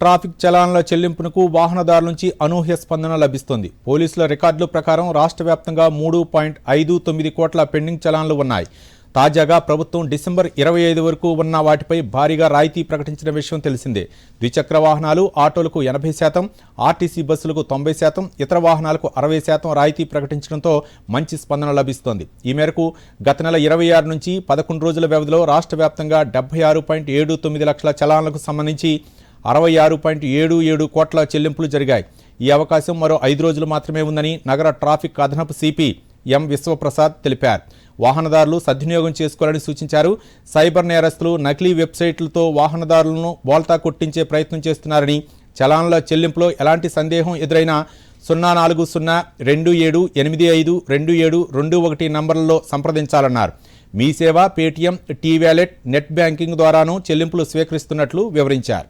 Traffic చలానాల చెల్లింపునకు వాహనదారుల నుంచి అనూహ్య స్పందన లభిస్తోంది. పోలీసుల రికార్డుల ప్రకారం రాష్ట్ర వ్యాప్తంగా మూడు పాయింట్ ఐదు తొమ్మిది కోట్ల పెండింగ్ చలాన్లు ఉన్నాయి. తాజాగా ప్రభుత్వం డిసెంబర్ ఇరవై ఐదు వరకు ఉన్న వాటిపై భారీగా రాయితీ ప్రకటించిన విషయం తెలిసిందే. ద్విచక్ర వాహనాలు ఆటోలకు ఎనభై శాతం ఆర్టీసీ బస్సులకు తొంభై శాతం ఇతర వాహనాలకు అరవై శాతం రాయితీ ప్రకటించడంతో మంచి స్పందన లభిస్తోంది. ఈ మేరకు గత నెల ఇరవై ఆరు నుంచి పదకొండు రోజుల వ్యవధిలో రాష్ట్ర వ్యాప్తంగా డెబ్బై ఆరు పాయింట్ ఏడు తొమ్మిది లక్షల చలానాలకు సంబంధించి అరవై ఆరు పాయింట్ ఏడు ఏడు కోట్ల చెల్లింపులు జరిగాయి. ఈ అవకాశం మరో ఐదు రోజులు మాత్రమే ఉందని నగర ట్రాఫిక్ అదనపు సిపి ఎం విశ్వప్రసాద్ తెలిపారు. వాహనదారులు సద్వినియోగం చేసుకోవాలని సూచించారు. సైబర్ నేరస్తులు నకిలీ వెబ్సైట్లతో వాహనదారులను బోల్తా కొట్టించే ప్రయత్నం చేస్తున్నారని చలాన్ల చెల్లింపులో ఎలాంటి సందేహం ఎదురైనా సున్నా నాలుగు సున్నా రెండు ఏడు ఎనిమిది ఐదు రెండు ఏడు రెండు ఒకటి నంబర్లలో సంప్రదించాలన్నారు. మీ సేవ పేటీఎం టీ వ్యాలెట్ నెట్ బ్యాంకింగ్ ద్వారానూ చెల్లింపులు స్వీకరిస్తున్నట్లు వివరించారు.